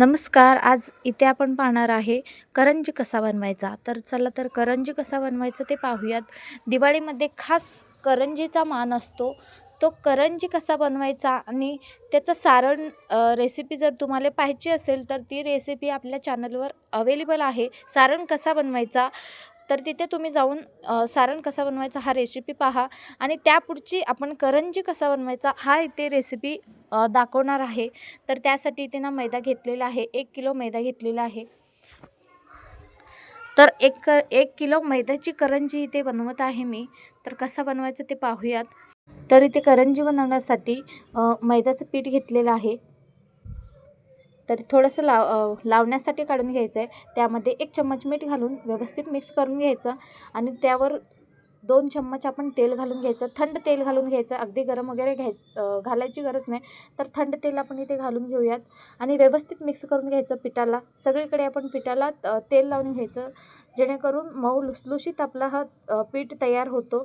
नमस्कार आज इथे आपण पाहणार आहे करंजी कसा बनवायचा. तर चला तर करंजी कसा बनवायचा ते पाहूयात. दिवाळीमध्ये खास करंजीचा मान असतो. तो करंजी कसा बनवायचा आणि त्याचं सारण रेसिपी जर तुम्हाला पाहिजे असेल तर ती रेसिपी आपल्या चॅनलवर अवेलेबल आहे. सारण कसा बनवायचा? तर तिथे तुम्ही जाऊन सारण कसा बनवायचा हा रेसिपी पहा आणि त्यापुढची आपण करंजी कसा बनवायचा हा इथे रेसिपी दाखवणार आहे. तर त्यासाठी इथे ना मैदा घेतलेला आहे एक किलो मैदा घेतलेला आहे. तर एक क एक किलो मैद्याची करंजी इथे बनवत आहे मी. तर कसा बनवायचं ते पाहूयात. तर इथे करंजी बनवण्यासाठी मैद्याचं पीठ घेतलेलं आहे. तर थोडंसं लाव लावण्यासाठी काढून घ्यायचं आहे त्यामध्ये एक चम्मच मीठ घालून व्यवस्थित मिक्स करून घ्यायचं आणि त्यावर दोन चम्मच आपण तेल घालून घ्यायचं. थंड तेल घालून घ्यायचं. अगदी गरम वगैरे घ्यायचं घालायची गरज नाही. तर थंड तेल आपण इथे घालून घेऊयात आणि व्यवस्थित मिक्स करून घ्यायचं पिठाला. सगळीकडे आपण पिठाला तेल लावून घ्यायचं. जेणेकरून मऊ लुसलुशीत आपला हा पीठ तयार होतो.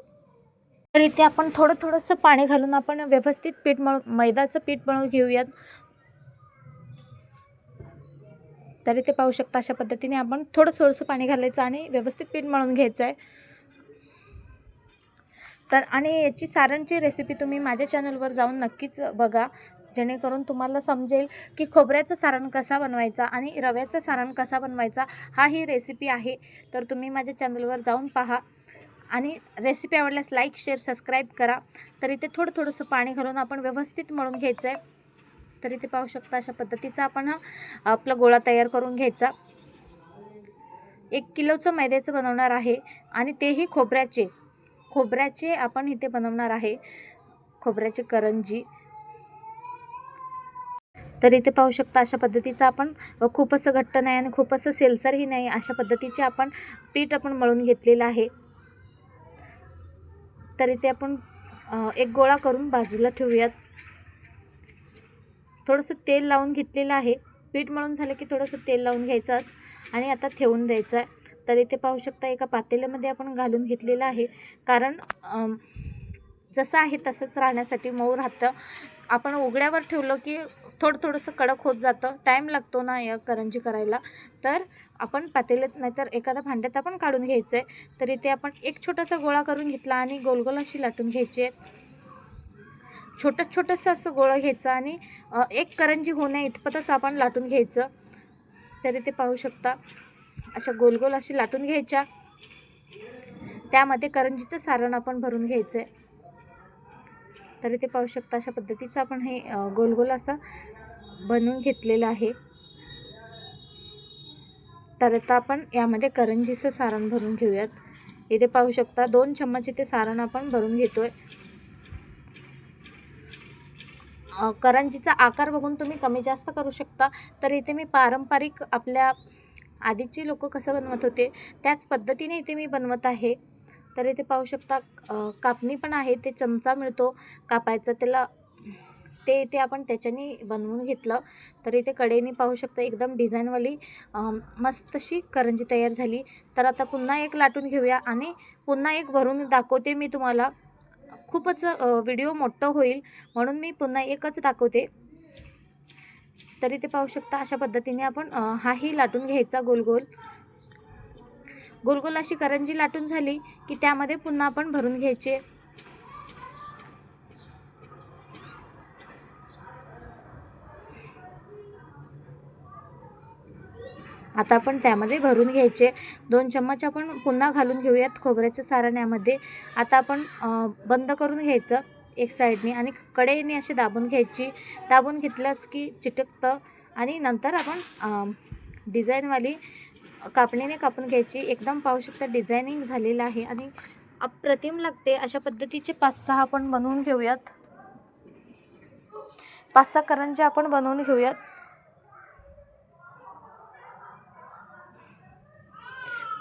तर इथे आपण थोडं थोडंसं पाणी घालून आपण व्यवस्थित पीठ मळ मैदाचं पीठ मळून घेऊयात. तर इथे पाहू शकता अशा पद्धतीने आपण थोडं थोडंसं पाणी घालायचं आणि व्यवस्थित पीठ मळून घ्यायचं आहे तर आणि याची सारणची रेसिपी तुम्ही माझ्या चॅनलवर जाऊन नक्कीच बघा. जेणेकरून तुम्हाला समजेल की खोबऱ्याचं सारण कसा बनवायचा आणि रव्याचं सारण कसा बनवायचा हा ही रेसिपी आहे. तर तुम्ही माझ्या चॅनलवर जाऊन पहा. आणि रेसिपी आवडल्यास लाईक शेअर सबस्क्राईब करा. तर इथे थोडं थोडंसं पाणी घालून आपण व्यवस्थित मळून घ्यायचं आहे तर इथे पाहू शकता अशा पद्धतीचा आपण आपला गोळा तयार करून घ्यायचा. एक किलोचं मैद्याचं बनवणार आहे आणि तेही खोबऱ्याचे. खोबऱ्याचे आपण इथे बनवणार आहे. खोबऱ्याचे करंजी. तर इथे पाहू शकता अशा पद्धतीचं आपण खूप असं घट्ट नाही आणि खूप असं सेलसरही नाही अशा पद्धतीचे आपण पीठ आपण मळून घेतलेलं आहे. तर इथे आपण एक गोळा करून बाजूला ठेवूयात. थोडंसं तेल लावून घेतलेलं आहे. पीठ मळून झालं की थोडंसं तेल लावून घ्यायचंच आणि आता ठेवून द्यायचं आहे तर इथे पाहू शकता एका पातेल्यामध्ये आपण घालून घेतलेलं आहे. कारण जसं आहे तसंच राहण्यासाठी मऊ राहतं. आपण उघड्यावर ठेवलं की थोडं थोडंसं कडक होत जातं. टाईम लागतो ना या करंजी करायला. तर आपण पातेल्यात नाहीतर एखाद्या भांड्यात आपण काढून घ्यायचं आहे तर इथे आपण एक छोटासा गोळा करून घेतला आणि गोलगोल अशी लाटून घ्यायची आहे. छोटं छोटंसं असं गोळं घ्यायचं आणि एक करंजी होण्या इतपतच आपण लाटून घ्यायचं. तरी ते पाहू शकता. अशा गोलगोल अशी लाटून घ्यायच्या. त्यामध्ये करंजीचं सारण आपण भरून घ्यायचं आहे तरी ते पाहू शकता अशा पद्धतीचं आपण हे गोल गोलगोल असं बनवून घेतलेलं आहे. तर आता आपण यामध्ये करंजीचं सारण भरून घेऊयात. इथे पाहू शकता दोन चम्मच इथे सारण आपण भरून घेतो आहे करंजीचा आकार बघून तुम्ही कमी जास्त करू शकता. तर इथे मी पारंपरिक आपल्या आधीची लोक कसं बनवत होते त्याच पद्धतीने इथे मी बनवत आहे. तर इथे पाहू शकता कापणी पण आहे ते चमचा मिळतो कापायचा त्याला ते इथे आपण त्याच्याने बनवून घेतलं. तर इथे कडेने पाहू शकता एकदम डिझाईनवाली मस्तशी करंजी तयार झाली. तर आता पुन्हा एक लाटून घेऊया आणि पुन्हा एक भरून दाखवते मी तुम्हाला. खूपच व्हिडिओ मोठं होईल म्हणून मी पुन्हा एकच दाखवते. तरी ते पाहू शकता अशा पद्धतीने आपण हाही लाटून घ्यायचा गोलगोल. गोलगोल अशी करंजी लाटून झाली की त्यामध्ये पुन्हा आपण भरून घ्यायचे. आता आपण त्यामध्ये भरून घ्यायचे. दोन चम्मच आपण पुन्हा घालून घेऊयात खोबऱ्याचं सारण यामध्ये आता आपण बंद करून घ्यायचं एक साईडने आणि कडेने अशी दाबून घ्यायची. दाबून घेतल्यास की चिटकतं आणि नंतर आपण डिझाईनवाली कापणीने कापून घ्यायची. एकदम पाहू शकता डिझायनिंग झालेलं आहे आणि अप्रतिम लागते. अशा पद्धतीचे पाच सहा आपण बनवून घेऊयात. पाच सहा करंजे आपण बनवून घेऊयात.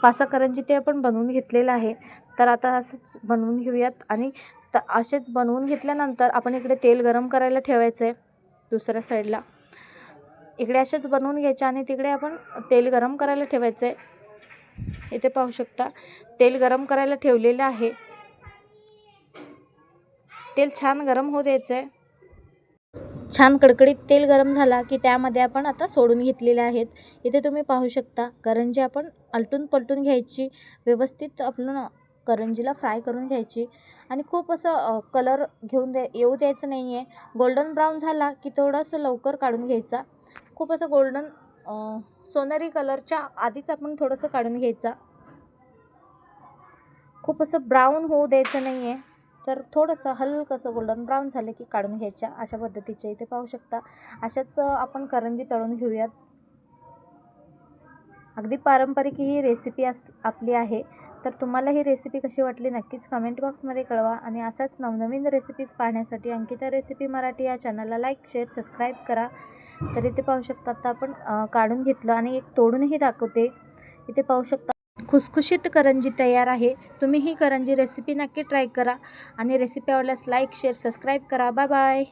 पासा करंजी ते आपण बनवून घेतलेलं आहे. तर आता असंच बनवून घेऊयात आणि त असेच बनवून घेतल्यानंतर आपण इकडे तेल गरम करायला ठेवायचं आहे दुसऱ्या साईडला. इकडे असेच बनवून घ्यायचे आणि तिकडे आपण तेल गरम करायला ठेवायचं आहे इथे पाहू शकता तेल गरम करायला ठेवलेलं आहे. तेल छान गरम होऊ द्यायचं आहे छान कडकडीत तेल गरम झाला की त्यामध्ये आपण आता सोडून घेतलेले आहेत. इथे तुम्ही पाहू शकता करंजी आपण आलटून पलटून घ्यायची व्यवस्थित आपण करंजीला फ्राय करून घ्यायची आणि खूप असं कलर घेऊन द्या येऊ द्यायचं नाही आहे गोल्डन ब्राऊन झाला की थोडंसं लवकर काढून घ्यायचा. खूप असं गोल्डन सोनेरी कलरच्या आधीच आपण थोडंसं काढून घ्यायचा. खूप असं ब्राऊन होऊ द्यायचं नाही आहे तर थोडंसं हलकंसं गोल्डन ब्राऊन झालं की काढून घ्यायच्या. अशा पद्धतीचे इथे पाहू शकता. अशाच आपण करंजी तळून घेऊयात. अगदी पारंपरिक ही रेसिपी अस आपली आहे. तर तुम्हाला ही रेसिपी कशी वाटली नक्कीच कमेंट बॉक्समध्ये कळवा आणि असाच नवनवीन रेसिपीज पाहण्यासाठी अंकिता रेसिपी मराठी या चॅनलला लाईक शेअर सबस्क्राईब करा. तर इथे पाहू शकता आता आपण काढून घेतलं आणि एक तोडूनही दाखवते. इथे पाहू शकता खुसखुशीत करंजी तयार आहे. तुम्ही ही करंजी रेसिपी नक्की ट्राय करा. आणि रेसिपी आवडल्यास लाईक शेअर सबस्क्राईब करा. Bye bye